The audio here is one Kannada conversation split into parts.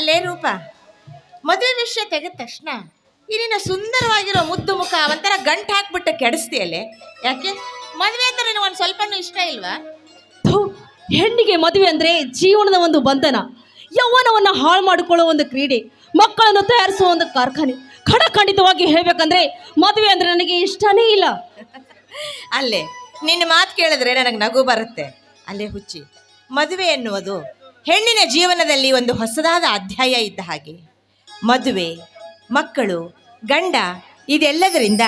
ಅಲ್ಲೇ ರೂಪ. ಮದುವೆ ವಿಷಯ ತೆಗೆದ ತಕ್ಷಣ ಇಲ್ಲಿನ ಸುಂದರವಾಗಿರೋ ಮುದ್ದು ಮುಖ ಒಂಥರ ಗಂಟು ಹಾಕ್ಬಿಟ್ಟು ಕೆಡಿಸ್ತೀಯಲ್ಲೇ ಯಾಕೆ? ಮದುವೆ ಅಂದ್ರೆ ನಿನಗೆ ಒಂದು ಸ್ವಲ್ಪನೂ ಇಷ್ಟ ಇಲ್ವಾ? ಹೆಣ್ಣಿಗೆ ಮದುವೆ ಅಂದರೆ ಜೀವನದ ಒಂದು ಬಂಧನ. ಯೌವನವನ್ನು ಹಾಳು ಮಾಡಿಕೊಳ್ಳೋ ಒಂದು ಕ್ರೀಡೆ ಮಕ್ಕಳನ್ನು ತಯಾರಿಸುವ ಒಂದು ಕಾರ್ಖಾನೆ. ಖಡಖಂಡಿತವಾಗಿ ಹೇಳ್ಬೇಕಂದ್ರೆ ಮದುವೆ ಅಂದರೆ ನನಗೆ ಇಷ್ಟನೇ ಇಲ್ಲ. ಅಲ್ಲೇ ನಿನ್ನ ಮಾತು ಕೇಳಿದ್ರೆ ನನಗೆ ನಗು ಬರುತ್ತೆ. ಅಲ್ಲೇ ಹುಚ್ಚಿ ಮದುವೆ ಎನ್ನುವುದು ಹೆಣ್ಣಿನ ಜೀವನದಲ್ಲಿ ಒಂದು ಹೊಸದಾದ ಅಧ್ಯಾಯ ಇದ್ದ ಹಾಗೆ. ಮದುವೆ, ಮಕ್ಕಳು, ಗಂಡ, ಇದೆಲ್ಲದರಿಂದ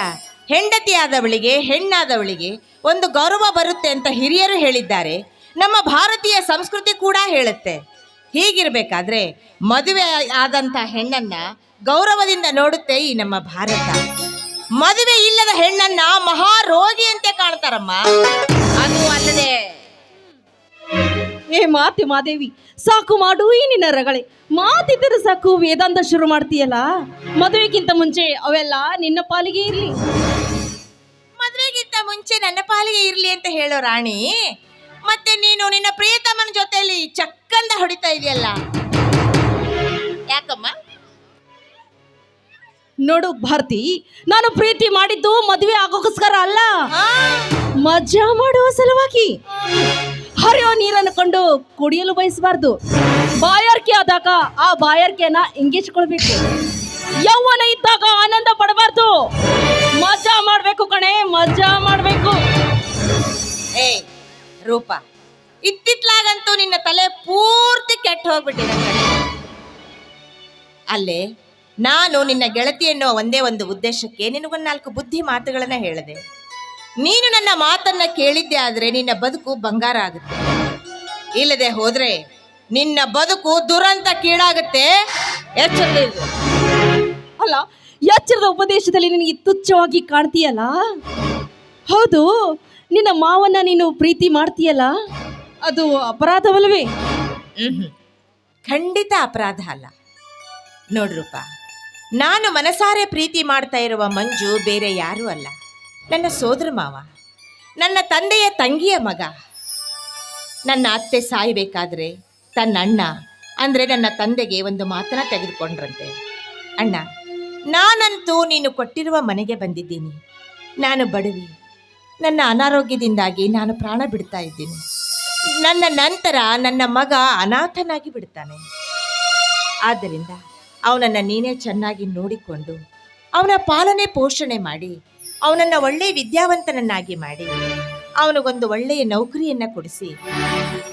ಹೆಂಡತಿಯಾದವಳಿಗೆ, ಹೆಣ್ಣಾದವಳಿಗೆ ಒಂದು ಗೌರವ ಬರುತ್ತೆ ಅಂತ ಹಿರಿಯರು ಹೇಳಿದ್ದಾರೆ. ನಮ್ಮ ಭಾರತೀಯ ಸಂಸ್ಕೃತಿ ಕೂಡ ಹೇಳುತ್ತೆ. ಹೀಗಿರಬೇಕಾದ್ರೆ ಮದುವೆ ಆದಂಥ ಹೆಣ್ಣನ್ನು ಗೌರವದಿಂದ ನೋಡುತ್ತೆ ಈ ನಮ್ಮ ಭಾರತ. ಮದುವೆ ಇಲ್ಲದ ಹೆಣ್ಣನ್ನ ಮಹಾರೋಗಿಯಂತೆ ಕಾಣ್ತಾರಮ್ಮ. ಅದು ಅಲ್ಲದೆ ಏ ಮಾತೆ ಮಾದೇವಿ ಸಾಕು ಮಾಡು ಈ ನಿನ್ನ ರಗಳೆ. ಮಾತಿದ್ದರೆ ಸಾಕು ವೇದಾಂತ ಶುರು ಮಾಡ್ತೀಯಲ್ಲ? ಮದುವೆಗಿಂತ ಮುಂಚೆ ಅವೆಲ್ಲ ನಿನ್ನ ಪಾಲಿಗೆ ಇರಲಿ. ಮದುವೆಗಿಂತ ಮುಂಚೆ ನನ್ನ ಪಾಲಿಗೆ ಇರ್ಲಿ ಅಂತ ಹೇಳೋ ರಾಣಿ ಮತ್ತೆ ನೀನು ನಿನ್ನ ಪ್ರಿಯತಮನ ಜೊತೆಯಲ್ಲಿ ಚಕ್ಕಂದ ಹೊಡಿತಾ ಇದೆಯಲ್ಲ? ಯಾಕಮ್ಮ? ನೋಡು ಭಾರತಿ ನಾನು ಪ್ರೀತಿ ಮಾಡಿದ್ದು ಮದುವೆ ಆಗೋಕೋಸ್ಕರ ಅಲ್ಲ. ಮಜಾ ಮಾಡುವ ಸಲುವಾಗಿ. ಹರಿಯೋ ನೀರನ್ನು ಕಂಡು ಕುಡಿಯಲು ಬಯಸಬಾರ್ದು. ಬಾಯಾರಿಕೆ ಆದಾಗ ಆ ಬಾಯಾರಿಕೆಯನ್ನ ಇಂಗಿಸಿಕೊಳ್ಬೇಕು. ಯೌವನ ಇದ್ದಾಗ ಆನಂದ ಪಡಬಾರ್ದು. ಮಜಾ ಮಾಡ್ಬೇಕು ಕಣೆ, ಮಜಾ ಮಾಡ್ಬೇಕು. ಏ ರೂಪ, ಇತ್ತಿತ್ಲಾಗಂತೂ ನಿನ್ನ ತಲೆ ಪೂರ್ತಿ ಕೆಟ್ಟ ಹೋಗ್ಬಿಟ್ಟಿದೆ ಅಲ್ಲಿ, ನಾನು ನಿನ್ನ ಗೆಳತಿ ಎನ್ನುವ ಒಂದೇ ಒಂದು ಉದ್ದೇಶಕ್ಕೆ ನಿನಗೊಂದು ನಾಲ್ಕು ಬುದ್ಧಿ ಮಾತುಗಳನ್ನ ಹೇಳಿದೆ. ನೀನು ನನ್ನ ಮಾತನ್ನ ಕೇಳಿದ್ದೆ ಆದರೆ ನಿನ್ನ ಬದುಕು ಬಂಗಾರ ಆಗುತ್ತೆ. ಇಲ್ಲದೆ ಹೋದ್ರೆ ನಿನ್ನ ಬದುಕು ದುರಂತ ಕೀಳಾಗುತ್ತೆ. ಎಚ್ಚರಿಕೆ ಅಲ್ಲ ಎಚ್ಚರದ ಉಪದೇಶದಲ್ಲಿ ನಿನಗೆ ತುಚ್ಛವಾಗಿ ಕಾಣ್ತೀಯಲ್ಲ? ಹೌದು ನಿನ್ನ ಮಾವನ್ನ ನೀನು ಪ್ರೀತಿ ಮಾಡ್ತೀಯಲ್ಲ? ಅದು ಅಪರಾಧವಲ್ಲವೇ. ಖಂಡಿತ ಅಪರಾಧ ಅಲ್ಲ. ನೋಡ್ರೂಪ ನಾನು ಮನಸಾರೆ ಪ್ರೀತಿ ಮಾಡ್ತಾ ಇರುವ ಮಂಜು ಬೇರೆ ಯಾರೂ ಅಲ್ಲ. ನನ್ನ ಸೋದರ ಮಾವ, ನನ್ನ ತಂದೆಯ ತಂಗಿಯ ಮಗ. ನನ್ನ ಅತ್ತೆ ಸಾಯಬೇಕಾದ್ರೆ ತನ್ನ ಅಣ್ಣ, ಅಂದರೆ ನನ್ನ ತಂದೆಗೆ ಒಂದು ಮಾತನ್ನ ತೆಗೆದುಕೊಂಡ್ರಂತೆ. ಅಣ್ಣ, ನಾನಂತೂ ನೀನು ಕೊಟ್ಟಿರುವ ಮನೆಗೆ ಬಂದಿದ್ದೀನಿ. ನಾನು ಬಡವಿ. ನನ್ನ ಅನಾರೋಗ್ಯದಿಂದಾಗಿ ನಾನು ಪ್ರಾಣ ಬಿಡ್ತಾ ಇದ್ದೀನಿ. ನನ್ನ ನಂತರ ನನ್ನ ಮಗ ಅನಾಥನಾಗಿ ಬಿಡ್ತಾನೆ. ಆದ್ದರಿಂದ ಅವನನ್ನು ನೀನೇ ಚೆನ್ನಾಗಿ ನೋಡಿಕೊಂಡು ಅವನ ಪಾಲನೆ ಪೋಷಣೆ ಮಾಡಿ ಅವನನ್ನು ಒಳ್ಳೆಯ ವಿದ್ಯಾವಂತನನ್ನಾಗಿ ಮಾಡಿ, ಅವನಿಗೊಂದು ಒಳ್ಳೆಯ ನೌಕರಿಯನ್ನು ಕೊಡಿಸಿ,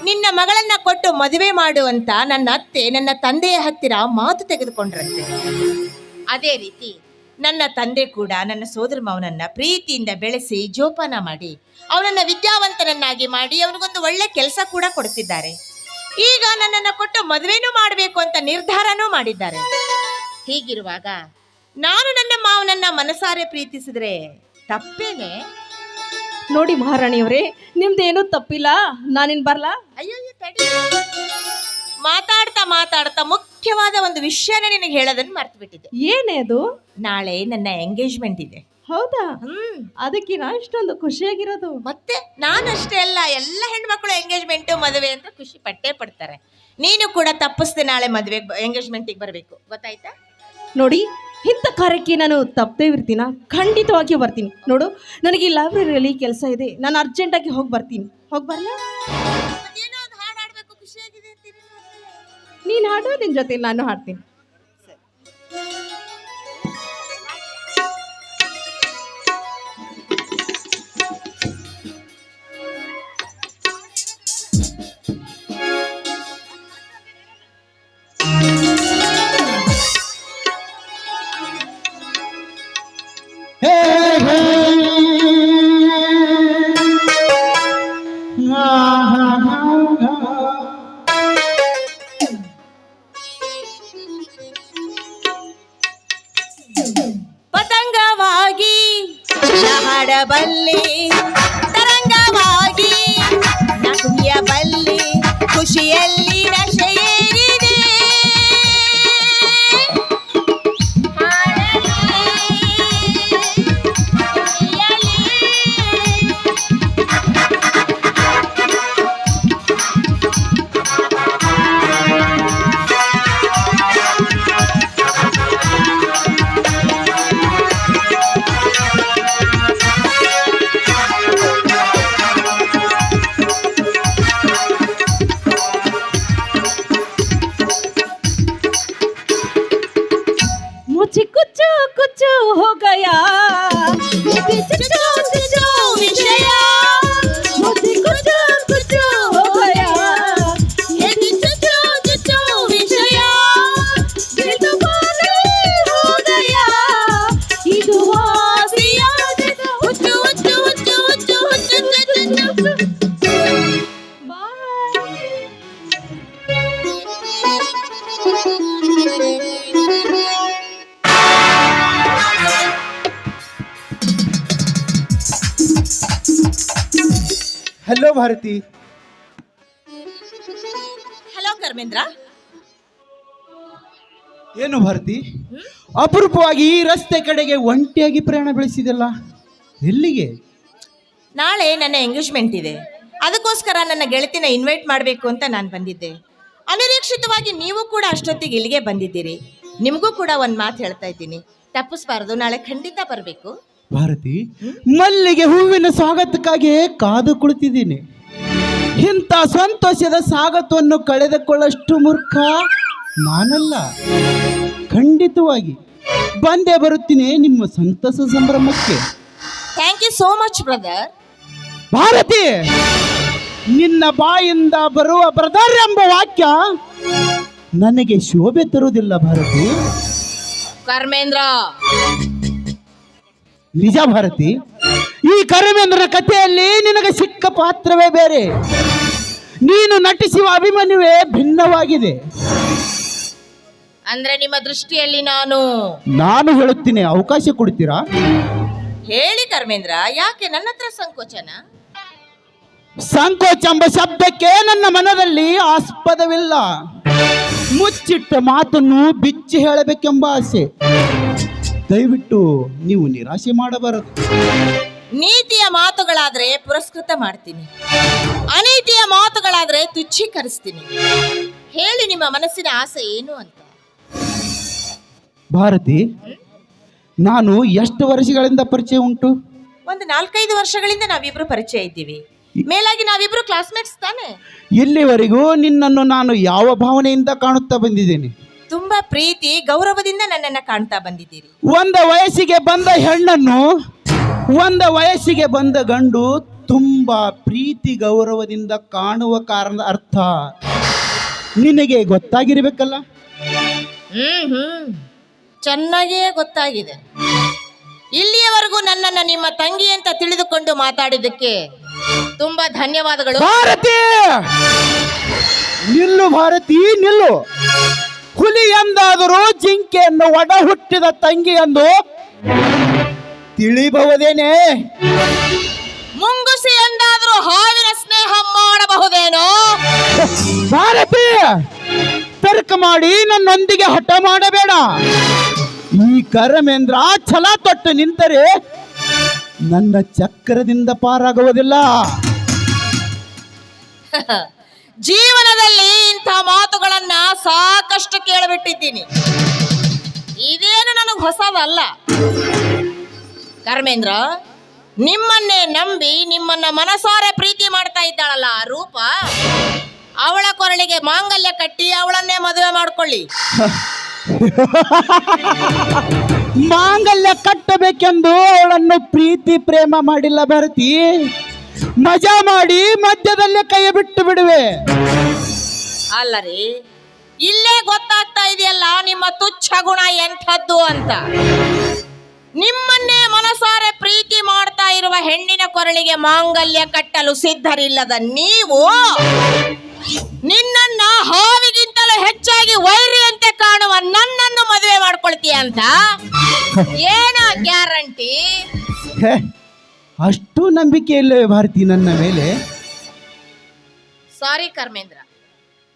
ನಿನ್ನ ಮಗಳನ್ನ ಕೊಟ್ಟು ಮದುವೆ ಮಾಡುವಂತ ನನ್ನ ಅತ್ತೆ, ನನ್ನ ತಂದೆಯ ಹತ್ತಿರ ಮಾತು ತೆಗೆದುಕೊಂಡ್ರಂತೆ. ಅದೇ ರೀತಿ ನನ್ನ ತಂದೆ ಕೂಡ ನನ್ನ ಸೋದರ ಮಾವನನ್ನ ಪ್ರೀತಿಯಿಂದ ಬೆಳೆಸಿ ಜೋಪಾನ ಮಾಡಿ, ಅವನನ್ನ ವಿದ್ಯಾವಂತನನ್ನಾಗಿ ಮಾಡಿ ಅವನಿಗೊಂದು ಒಳ್ಳೆ ಕೆಲಸ ಕೂಡ ಕೊಡಿಸಿದ್ದಾರೆ. ಈಗ ನನ್ನನ್ನು ಕೊಟ್ಟು ಮದುವೆನೂ ಮಾಡಬೇಕು ಅಂತ ನಿರ್ಧಾರನೂ ಮಾಡಿದ್ದಾರೆ. ಹೀಗಿರುವಾಗ ನಾನು ನನ್ನ ಮಾವನನ್ನ ಮನಸಾರೆ ಪ್ರೀತಿಸಿದ್ರೆ ತಪ್ಪೇನೆ? ನೋಡಿ ಮಹಾರಾಣಿಯವರೇ ನಿಮ್ದೇನು ತಪ್ಪಿಲ್ಲ. ನಾನಿನ್ ಬರ್ಲಾ? ಅಯ್ಯೋ ಅಯ್ಯೋ, ತಡಿ. ಮಾತಾಡ್ತಾ ಮಾತಾಡ್ತಾ ಮುಖ್ಯವಾದ ಒಂದು ವಿಷಯನ ನಿನಗೆ ಹೇಳೋದನ್ನ ಮರ್ತು ಬಿಟ್ಟಿದ್ದೆ ಏನೇ ಅದು? ನಾಳೆ ನನ್ನ ಎಂಗೇಜ್ಮೆಂಟ್ ಇದೆ. ಹೌದಾ? ಹ್ಮ್. ಅದಕ್ಕೆ ನಾ ಇಷ್ಟೊಂದು ಖುಷಿಯಾಗಿರೋದು? ಮತ್ತೆ ನಾನಷ್ಟೇ ಅಲ್ಲ ಎಲ್ಲ ಹೆಣ್ಮಕ್ಳು ಎಂಗೇಜ್ಮೆಂಟ್ ಮದುವೆ ಅಂತ ಖುಷಿ ಪಟ್ಟೇ ಪಡ್ತಾರೆ. ನೀನು ಕೂಡ ತಪ್ಪಿಸ್ದೆ ನಾಳೆ ಮದುವೆ ಎಂಗೇಜ್ಮೆಂಟಿಗೆ ಬರಬೇಕು. ಗೊತ್ತಾಯ್ತಾ? ನೋಡಿ ಇಂಥ ಕಾರ್ಯಕ್ಕೆ ನಾನು ತಪ್ಪದೇ ಇರ್ತೀನ? ಖಂಡಿತವಾಗಿ ಬರ್ತೀನಿ. ನೋಡು ನನಗೆ ಈ ಲೈಬ್ರರಿಯಲ್ಲಿ ಕೆಲಸ ಇದೆ. ನಾನು ಅರ್ಜೆಂಟಾಗಿ ಹೋಗಿ ಬರ್ತೀನಿ. ಹೋಗಿ ಬರಲಾ. ನೀನು ಹಾಡು ನಿನ್ನ ಜೊತೆ ನಾನು ಹಾಡ್ತೀನಿ. ಭಾರತಿ. ಹಲೋ ಕರ್ಮೇಂದ್ರ ಏನು ಭಾರತಿ? ಅಪರೂಪವಾಗಿ ಈ ರಸ್ತೆ ಕಡೆಗೆ ಒಂಟಿಯಾಗಿ ಪ್ರಯಾಣ ಬೆಳೆಸಿದಲ್ಲ ಎಲ್ಲಿಗೆ? ನಾಳೆ ನನ್ನ ಎಂಗೇಜ್ಮೆಂಟ್ ಇದೆ. ಅದಕ್ಕೋಸ್ಕರ ನನ್ನ ಗೆಳತಿನ ಇನ್ವೈಟ್ ಮಾಡಬೇಕು ಅಂತ ನಾನು ಬಂದಿದ್ದೆ. ಅನಿರೀಕ್ಷಿತವಾಗಿ ನೀವು ಕೂಡ ಅಷ್ಟೊತ್ತಿಗೆ ಇಲ್ಲಿಗೆ ಬಂದಿದ್ದೀರಿ. ನಿಮಗೂ ಕೂಡ ಒಂದು ಮಾತು ಹೇಳ್ತಾ ಇದ್ದೀನಿ. ತಪ್ಪಿಸ್ಬಾರ್ದು. ನಾಳೆ ಖಂಡಿತ ಬರಬೇಕು. ಭಾರತಿ ಮಲ್ಲಿಗೆ ಹೂವಿನ ಸ್ವಾಗತಕ್ಕಾಗಿ ಕಾದು ಕುಳಿತಿದ್ದೀನಿ. ಇಂಥ ಸಂತೋಷದ ಸ್ವಾಗತವನ್ನು ಕಳೆದುಕೊಳ್ಳಷ್ಟು ಮೂರ್ಖ ನಾನಲ್ಲ. ಖಂಡಿತವಾಗಿ. ಬಂದೇ ಬರುತ್ತೀನಿ ನಿಮ್ಮ ಸಂತಸ ಸಂಭ್ರಮಕ್ಕೆ. Thank you so much brother Bharati ನಿನ್ನ ಬಾಯಿಂದ ಬರುವ ಬ್ರದರ್ ಎಂಬ ವಾಕ್ಯ ನನಗೆ ಶೋಭೆ ತರುವುದಿಲ್ಲ ಭಾರತಿ. ಕರ್ಮೇಂದ್ರ. ನಿಜ ಭಾರತಿ. ಈ ಕರಿಮೇಂದ್ರನ ಕಥೆಯಲ್ಲಿ ನಿನಗೆ ಸಿಕ್ಕ ಪಾತ್ರವೇ ಬೇರೆ. ನೀನು ನಟಿಸುವ ಅಭಿಮನ್ಯುವೇ ಭಿನ್ನವಾಗಿದೆ. ಅಂದ್ರೆ ನಿಮ್ಮ ದೃಷ್ಟಿಯಲ್ಲಿ ನಾನು ನಾನು ಹೇಳುತ್ತೀನಿ ಅವಕಾಶ ಕೊಡ್ತೀರಾ? ಹೇಳಿ ಕರ್ಮೇಂದ್ರ ಯಾಕೆ ನನ್ನ ಹತ್ರ ಸಂಕೋಚನ? ಸಂಕೋಚ ಎಂಬ ಶಬ್ದಕ್ಕೆ ನನ್ನ ಮನದಲ್ಲಿ ಆಸ್ಪದವಿಲ್ಲ. ಮುಚ್ಚಿಟ್ಟ ಮಾತನ್ನು ಬಿಚ್ಚಿ ಹೇಳಬೇಕೆಂಬ ಆಸೆ. ದಯವಿಟ್ಟು ನೀವು ನಿರಾಶೆ ಮಾಡಬಾರದು. ನೀತಿಯ ಮಾತುಗಳಾದ್ರೆ ಪುರಸ್ಕೃತ ಮಾಡ್ತೀನಿ. ಅನೀತಿಯ ಮಾತುಗಳಾದ್ರೆ ತುಚ್ಛೀಕರಿಸ್ತೀನಿ. ಹೇಳಿ ನಿಮ್ಮ ಮನಸ್ಸಿನ ಆಸೆ ಏನು ಅಂತ. ಭಾರತಿ ನಾನು ಎಷ್ಟು ವರ್ಷಗಳಿಂದ ಪರಿಚಯ ಉಂಟು? ಒಂದು ನಾಲ್ಕೈದು ವರ್ಷಗಳಿಂದ ನಾವಿಬ್ರು ಪರಿಚಯ ಇದ್ದೀವಿ. ಮೇಲಾಗಿ ನಾವಿಬ್ರು ಕ್ಲಾಸ್ಮೇಟ್ಸ್ ತಾನೆ. ಇಲ್ಲಿವರೆಗೂ ನಿನ್ನನ್ನು ನಾನು ಯಾವ ಭಾವನೆಯಿಂದ ಕಾಣುತ್ತಾ ಬಂದಿದ್ದೇನೆ? ತುಂಬಾ ಪ್ರೀತಿ ಗೌರವದಿಂದ ನನ್ನನ್ನ ಕಾಣ್ತಾ ಬಂದಿದ್ದೀರಿ. ಒಂದ ವಯಸ್ಸಿಗೆ ಬಂದ ಹೆಣ್ಣನ್ನು ಒಂದ ವಯಸ್ಸಿಗೆ ಬಂದ ಗಂಡು ತುಂಬಾ ಪ್ರೀತಿ ಗೌರವದಿಂದ ಕಾಣುವ ಕಾರಣದ ಅರ್ಥ ನಿನಗೆ ಗೊತ್ತಾಗಿರ್ಬೇಕಲ್ಲ? ಹ್ಮ್ ಹ್ಮ್. ಚೆನ್ನಾಗಿಯೇ ಗೊತ್ತಾಗಿದೆ. ಇಲ್ಲಿಯವರೆಗೂ ನನ್ನನ್ನ ನಿಮ್ಮ ತಂಗಿ ಅಂತ ತಿಳಿದುಕೊಂಡು ಮಾತಾಡಿದ್ದಕ್ಕೆ ತುಂಬಾ ಧನ್ಯವಾದಗಳು. ಭಾರತಿ! ನಿಲ್ಲು ಭಾರತಿ ನಿಲ್ಲು! ಹುಲಿ ಎಂದಾದರೂ ಜಿಂಕೆಯನ್ನು ಒಡ ಹುಟ್ಟಿದ ತಂಗಿ ಎಂದು ತಿಳಿಬಹುದೇನೆ? ಮುಂಗುಸಿ ಎಂದಾದರೂ ಹಾವಿನ ಸ್ನೇಹ ಮಾಡಬಹುದೇನೋ? ಭಾರತಿ ತರ್ಕ ಮಾಡಿ ನನ್ನೊಂದಿಗೆ ಹಠ ಮಾಡಬೇಡ. ಈ ಕರಮೇಂದ್ರ ಛಲ ತೊಟ್ಟು ನಿಂತರೆ ನನ್ನ ಚಕ್ರದಿಂದ ಪಾರಾಗುವುದಿಲ್ಲ. ಜೀವನದಲ್ಲಿ ಇಂಥ ಮಾತುಗಳನ್ನ ಸಾಕಷ್ಟು ಕೇಳಿಬಿಟ್ಟಿದ್ದೀನಿ. ಇದೇನು ನನಗೆ ಹೊಸದಲ್ಲ. ಕರ್ಮೇಂದ್ರ, ನಿಮ್ಮನ್ನೇ ನಂಬಿ ನಿಮ್ಮನ್ನ ಮನಸಾರೆ ಪ್ರೀತಿ ಮಾಡ್ತಾ ಇದ್ದಾಳಲ್ಲ ಆ ರೂಪ? ಅವಳ ಕೊರಳಿಗೆ ಮಾಂಗಲ್ಯ ಕಟ್ಟಿ ಅವಳನ್ನೇ ಮದುವೆ ಮಾಡ್ಕೊಳ್ಳಿ. ಮಾಂಗಲ್ಯ ಕಟ್ಟಬೇಕೆಂದು ಅವಳನ್ನು ಪ್ರೀತಿ ಪ್ರೇಮ ಮಾಡಿಲ್ಲ ಭಾರತಿ. ಮಜಾ ಮಾಡಿ ಮಧ್ಯದಲ್ಲೇ ಕೈ ಬಿಟ್ಟು ಬಿಡುವೆ. ಅಲ್ಲ ರೀ ಇಲ್ಲೇ ಗೊತ್ತಾಗ್ತಾ ಇದೆಯಲ್ಲ ನಿಮ್ಮ ತುಚ್ಛ ಗುಣ ಎಂಥದ್ದು ಅಂತ. ನಿಮ್ಮನ್ನೇ ಮನಸಾರೆ ಪ್ರೀತಿ ಮಾಡ್ತಾ ಇರುವ ಹೆಣ್ಣಿನ ಕೊರಳಿಗೆ ಮಾಂಗಲ್ಯ ಕಟ್ಟಲು ಸಿದ್ಧರಿಲ್ಲದ ನೀವು ನಿನ್ನನ್ನ ಹಾವಿಗಿಂತಲೂ ಹೆಚ್ಚಾಗಿ ವೈರಿಯಂತೆ ಕಾಣುವ ನನ್ನನ್ನು ಮದುವೆ ಮಾಡ್ಕೊಳ್ತೀಯ ಅಂತ? ಏನ ಗ್ಯಾರಂಟಿ? ಅಷ್ಟು ನಂಬಿಕೆ ಇಲ್ಲವೇ ಭಾರತಿ ನನ್ನ ಮೇಲೆ? ಸಾರಿ ಕರ್ಮೇಂದ್ರ.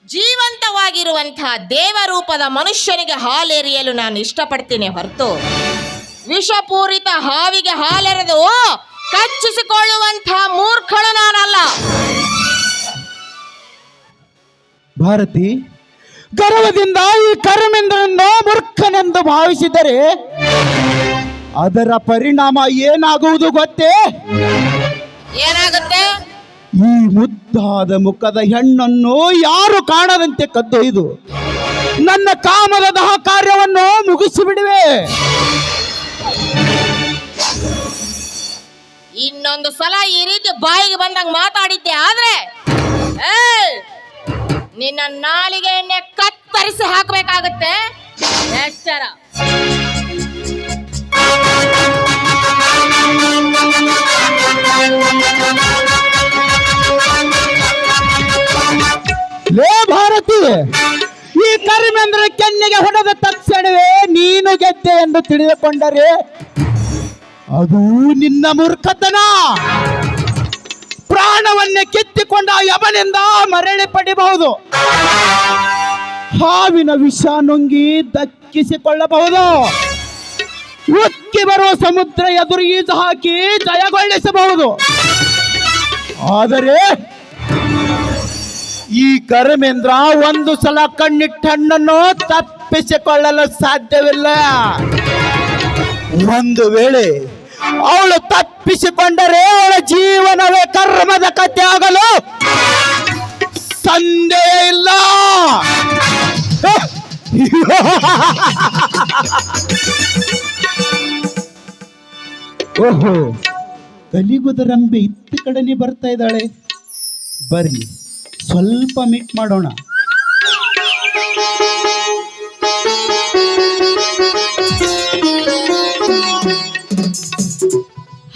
ಜೀವಂತವಾಗಿರುವಂತಹ ದೇವರೂಪದ ಮನುಷ್ಯನಿಗೆ ಹಾಲೆರೆಯಲು ನಾನು ಇಷ್ಟಪಡ್ತೇನೆ ಹೊರತು. ವಿಷಪೂರಿತ ಹಾವಿಗೆ ಹಾಲೆರೆದು ಕಚ್ಚಿಸಿಕೊಳ್ಳುವಂತಹ ಮೂರ್ಖಳು ನಾನಲ್ಲ. ಭಾರತಿ ಗರ್ವದಿಂದ ಈ ಕರ್ಮೇಂದ್ರನ ಮೂರ್ಖನೆಂದು ಭಾವಿಸಿದರೆ ಅದರ ಪರಿಣಾಮ ಏನಾಗುವುದು ಗೊತ್ತೇ? ಏನಾಗುತ್ತೆ? ಈ ಮುದ್ದಾದ ಮುಖದ ಹೆಣ್ಣನ್ನು ಯಾರು ಕಾಣದಂತೆ ಕದ್ದೊಯ್ದು ನನ್ನ ಕಾಮದ ದಹ ಕಾರ್ಯವನ್ನು ಮುಗಿಸಿಬಿಡುವೆ. ಇನ್ನೊಂದು ಸಲ ಈ ರೀತಿ ಬಾಯಿಗೆ ಬಂದಂಗ ಮಾತಾಡಿದ್ದೆ ಆದ್ರೆ! ನಿನ್ನ ನಾಲಿಗೆಯನ್ನೇ ಕತ್ತರಿಸಿ ಹಾಕಬೇಕಾಗುತ್ತೆ. ಎಚ್ಚರ. ಲೇ ಭಾರತಿ, ಈ ಕರಿಮೇಂದ್ರ ಕೆನ್ನೆಗೆ ಹೊಡೆದ ತಕ್ಷಣವೇ ನೀನು ಗೆದ್ದೆ ಎಂದು ತಿಳಿದುಕೊಂಡರೆ ಅದು ನಿನ್ನ ಮೂರ್ಖತನ. ಪ್ರಾಣವನ್ನೇ ಕಿತ್ತಿಕೊಂಡ ಯವನಿಂದ ಮರಳಿ ಪಡಿಬಹುದು. ಹಾವಿನ ವಿಷ ನುಂಗಿ ದಕ್ಕಿಸಿಕೊಳ್ಳಬಹುದು. ಉಕ್ಕಿ ಬರುವ ಸಮುದ್ರ ಎದುರು ಈಜು ಹಾಕಿ ಜಯಗೊಳಿಸಬಹುದು. ಆದರೆ ಈ ಕರ್ಮೇಂದ್ರ ಒಂದು ಸಲ ಕಣ್ಣಿಟ್ಟ ತಪ್ಪಿಸಿಕೊಳ್ಳಲು ಸಾಧ್ಯವಿಲ್ಲ. ಒಂದು ವೇಳೆ ಅವಳು ತಪ್ಪಿಸಿಕೊಂಡರೆ ಅವಳ ಜೀವನವೇ ಕರ್ಮದ ಕಥೆ ಆಗಲು ಸಂದೇಹ ಇಲ್ಲ. ಓಹೋ. ಕಲಿಗುದರಂಬೆ ಇತ್ತ ಕಡೆನೇ ಬರ್ತಾ ಇದ್ದಾಳೆ. ಬರ್ಲಿ ಸ್ವಲ್ಪ ಮೀಟ್ ಮಾಡೋಣ.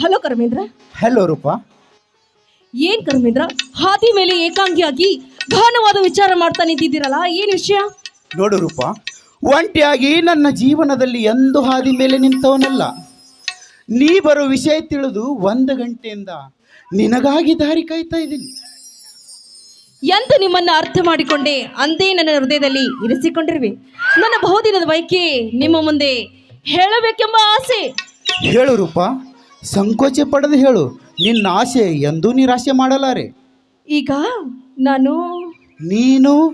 ಹಲೋ ಕರ್ಮೇಂದ್ರ. ಹಲೋ ರೂಪಾ. ಏನ್ ಕರ್ಮೇಂದ್ರ? ಹಾದಿ ಮೇಲೆ ಏಕಾಂಗಿಯಾಗಿ ಗಹನವಾದ ವಿಚಾರ ಮಾಡ್ತಾ ನಿಂತಿದ್ದೀರಲ್ಲ ಏನ್ ವಿಷಯ? ನೋಡು ರೂಪ ಒಂಟಿಯಾಗಿ ನನ್ನ ಜೀವನದಲ್ಲಿ ಎಂದು ಹಾದಿ ಮೇಲೆ ನಿಂತವನಲ್ಲ. ನೀ ಬರೋ ವಿಷಯ ತಿಳಿದು ಒಂದು ಗಂಟೆಯಿಂದ ನಿನಗಾಗಿ ದಾರಿ ಕಾಯ್ತಾ ಇದ್ದೀನಿ. ಎಂದು ನಿಮ್ಮನ್ನು ಅರ್ಥ ಮಾಡಿಕೊಂಡೆ. ಅಂದೇ ನನ್ನ ಹೃದಯದಲ್ಲಿ ಇರಿಸಿಕೊಂಡಿರುವೆ. ನನ್ನ ಬಹುದಿನದ ಬಯಕೆ ನಿಮ್ಮ ಮುಂದೆ ಹೇಳಬೇಕೆಂಬ ಆಸೆ. ಹೇಳು ರೂಪ ಸಂಕೋಚ ಪಡೆದು ಹೇಳು. ನಿನ್ನ ಆಸೆ ಎಂದೂ ನಿರಾಶೆ ಮಾಡಲಾರೆ. ಈಗ ನಾನು ನೀನು?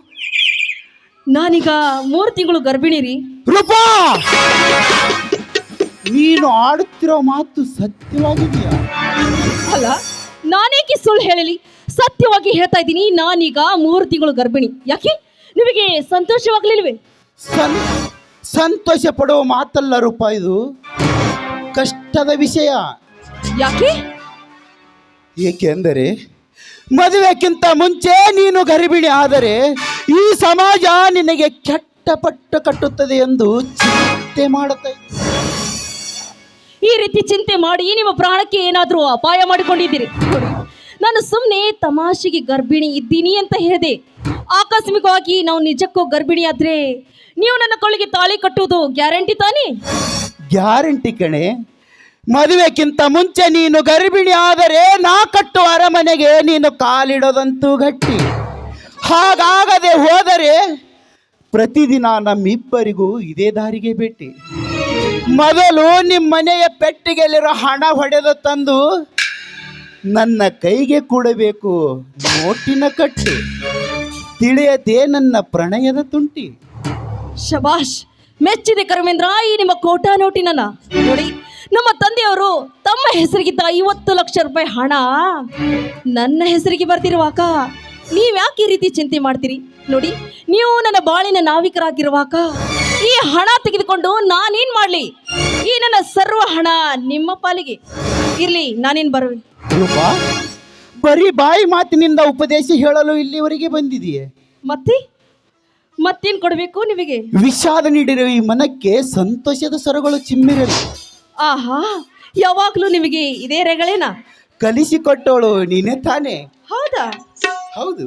ನಾನೀಗ ಮೂರು ತಿಂಗಳು ಗರ್ಭಿಣಿ ರೀ ರೂಪಾ! ನೀನು ಆಡುತ್ತಿರೋ ಮಾತು ಸತ್ಯವಾಗಿದೆಯಾ? ಅಲ್ಲ ನಾನೇಕೆ ಸುಳ್ಳು ಹೇಳಲಿ? ಸತ್ಯವಾಗಿ ಹೇಳ್ತಾ ಇದ್ದೀನಿ ನಾನೀಗ ಮೂರು ತಿಂಗಳು ಗರ್ಭಿಣಿ. ಯಾಕೆ? ನಿಮಗೆ ಸಂತೋಷವಾಗ್ಲಿಲ್ವೇ? ಸಂ ಸಂತೋಷ ಪಡುವ ಮಾತಲ್ಲ ರೂಪ ಇದು. ಕಷ್ಟದ ವಿಷಯ. ಯಾಕೆ? ಏಕೆಂದರೆ ಮದುವೆಕ್ಕಿಂತ ಮುಂಚೆ ನೀನು ಗರ್ಭಿಣಿ ಆದರೆ ಈ ಸಮಾಜ ನಿನಗೆ ಕೆಟ್ಟ ಪಟ್ಟು ಕಟ್ಟುತ್ತದೆ ಎಂದು ಚಿಂತೆ ಮಾಡುತ್ತಾ ಇದೆ. ಈ ರೀತಿ ಚಿಂತೆ ಮಾಡಿ ನಿಮ್ಮ ಪ್ರಾಣಕ್ಕೆ ಏನಾದರೂ ಅಪಾಯ ಮಾಡಿಕೊಂಡಿದ್ದೀರಿ? ನಾನು ಸುಮ್ಮನೆ ತಮಾಷೆಗೆ ಗರ್ಭಿಣಿ ಇದ್ದೀನಿ ಅಂತ ಹೇಳಿದೆ. ಆಕಸ್ಮಿಕವಾಗಿ ನಾವು ನಿಜಕ್ಕೂ ಗರ್ಭಿಣಿ ಆದ್ರೆ ನೀವು ನನ್ನ ಕೊಳ್ಳಿಗೆ ತಾಳಿ ಕಟ್ಟುವುದು ಗ್ಯಾರಂಟಿ ತಾನೇ? ಗ್ಯಾರಂಟಿ ಕಣೆ. ಮದುವೆಕ್ಕಿಂತ ಮುಂಚೆ ನೀನು ಗರ್ಭಿಣಿ ಆದರೆ ನಾ ಕಟ್ಟುವ ಅರಮನೆಗೆ ನೀನು ಕಾಲಿಡೋದಂತೂ ಗಟ್ಟಿ. ಹಾಗಾಗದೆ ಹೋದರೆ ಪ್ರತಿದಿನ ನಮ್ಮಿಬ್ಬರಿಗೂ ಇದೇ ದಾರಿಗೆ ಭೇಟಿ. ಮೊದಲು ನಿಮ್ಮ ಮನೆಯ ಪೆಟ್ಟಿಗೆಯಲ್ಲಿರೋ ಹಣ ಹೊಡೆದು ತಂದು ನನ್ನ ಕೈಗೆ ಕೊಡಬೇಕು. ನೋಟಿನ ಕಟ್ಟು. ತಿಳಿಯದೆ ನನ್ನ ಪ್ರಣಯದ ತುಂಟಿ. ಶಬಾಷ್, ಮೆಚ್ಚಿದೆ ಕರ್ಮೇಂದ್ರ ಈ ನಿಮ್ಮ ಕೋಟಾ ನೋಟಿನ ನೋಡಿ, ನಮ್ಮ ತಂದೆಯವರು ತಮ್ಮ ಹೆಸರಿಗಿದ್ದ ಐವತ್ತು ಲಕ್ಷ ರೂಪಾಯಿ ಹಣ ನನ್ನ ಹೆಸರಿಗೆ ಬರ್ತಿರುವಾಗ ನೀವ್ಯಾಕೆ ಈ ರೀತಿ ಚಿಂತೆ ಮಾಡ್ತೀರಿ? ನೋಡಿ, ನೀವು ನನ್ನ ಬಾಳಿನ ನಾವಿಕರಾಗಿರುವಾಗ ಈ ಹಣ ತೆಗೆದುಕೊಂಡು ನಾನೇನ್ ಮಾಡ್ಲಿ? ಈ ನನ್ನ ಸರ್ವ ಹಣ ನಿಮ್ಮ ಪಾಲಿಗೆ. ಇರ್ಲಿ ನಾನೇನ್ ಬರುವೆ ರೂಪ ಬರೀ ಬಾಯಿ ಮಾತಿನಿಂದ ಉಪದೇಶ ಹೇಳಲು ಇಲ್ಲಿವರೆಗೆ ಬಂದಿದೆಯೇ ಮತ್ತೆ? ಮತ್ತೇನ್ ಕೊಡ್ಬೇಕು ನಿಮಗೆ? ವಿಷಾದ ನೀಡಿರುವ ಈ ಮನಕ್ಕೆ ಸಂತೋಷದ ಸ್ವರಗಳು ಚಿಮ್ಮಿರಲಿ. ಆಹಾ ಯಾವಾಗ್ಲೂ ನಿಮಗೆ ಇದೇ ರೆಗಳೇನಾ? ಕಲಿಸಿಕೊಟ್ಟವಳು ನೀನೇ ತಾನೆ? ಹೌದಾ? ಹೌದು.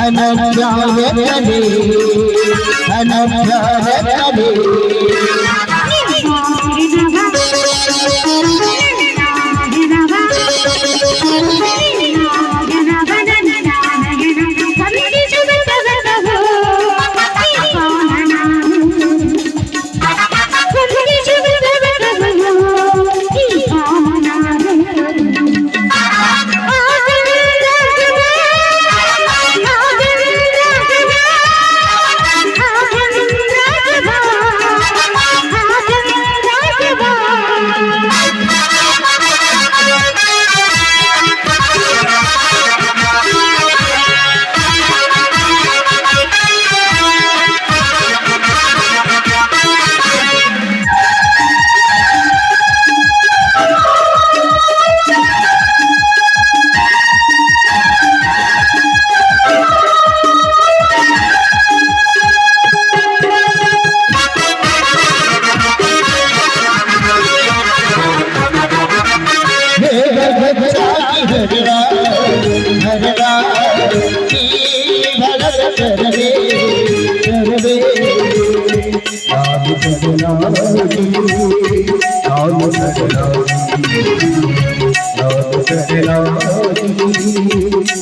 अनप्रावतने अनप्रावतने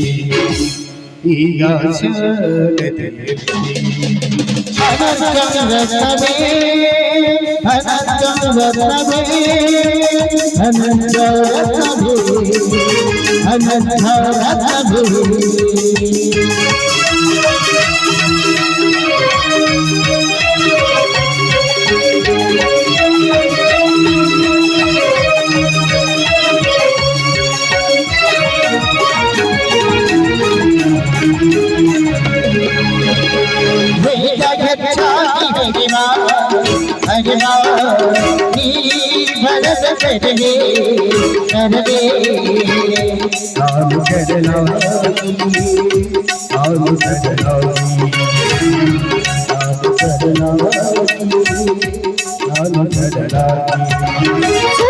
ಶಾರದೆಯಲ್ಲಿ ಈಗ ಹನಂತ ಅನಂತರತ್ನವೇ ಅನಂತರತ್ನವೇ ಅನಂತರತ್ನವೇ ಅನಂತರತ್ನವೇ ವೇದ ಭರತ ಕರವೇ ಕರವೇ ನಾನು ಕಡಲಾಗಿ ನಾನು ಕಡಲಾಗಿ ನಾನು ಕಡಲಾಗಿ ನಾನು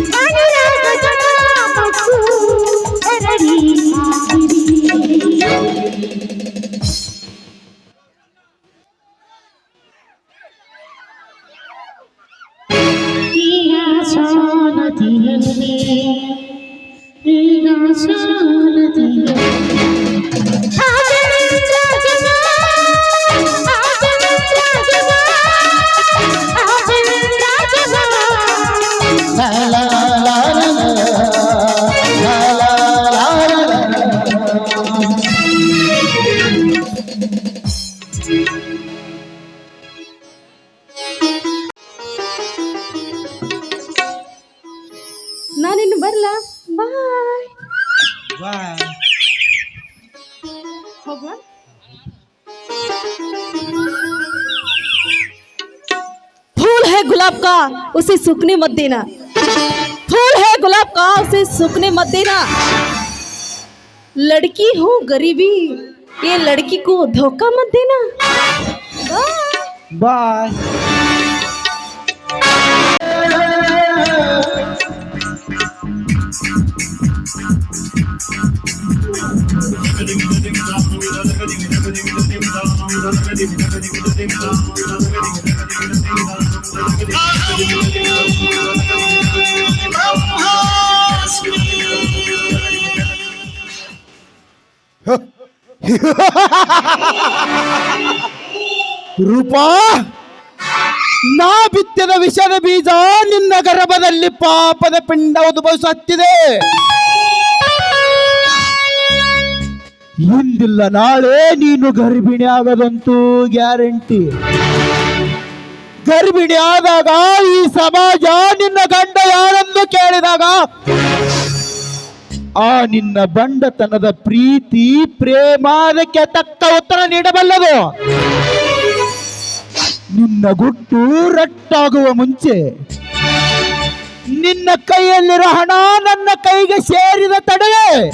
सूखने मत देना। फूल है गुलाब का उसे सूखने मत देना। लड़की हो गरीबी, ये लड़की को धोखा मत देना। बाय। ರೂಪಾ, ನಾ ಬಿತ್ತಿದ ವಿಷದ ಬೀಜ ನಿನ್ನ ಗರ್ಭದಲ್ಲಿ ಪಾಪದ ಪಿಂಡ ಉದ್ಭವಿಸುತ್ತಿದೆ ಇಂದಿಲ್ಲ ನಾಳೆ ನೀನು ಗರ್ಭಿಣಿ ಆಗದಂತೂ ಗ್ಯಾರಂಟಿ. ಗರ್ಭಿಣಿ ಆದಾಗ ಈ ಸಮಾಜ ನಿನ್ನ ಗಂಡ ಯಾರೆಂದು ಕೇಳಿದಾಗ ಆ ನಿನ್ನ ಬಂಡತನದ ಪ್ರೀತಿ ಪ್ರೇಮ ಅದಕ್ಕೆ ತಕ್ಕ ಉತ್ತರ ನೀಡಬಲ್ಲದು. ನಿನ್ನ ಗುಟ್ಟು ರಟ್ಟಾಗುವ ಮುಂಚೆ ನಿನ್ನ ಕೈಯಲ್ಲಿರೋ ಹಣ ನನ್ನ ಕೈಗೆ ಸೇರಿದ ತಡೆಯೇ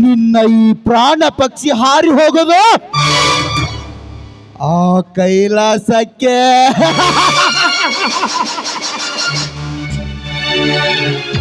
ನಿನ್ನ ಈ ಪ್ರಾಣ ಪಕ್ಷಿ ಹಾರಿ ಹೋಗೋದು ಆ ಕೈಲಾಸಕ್ಕೆ.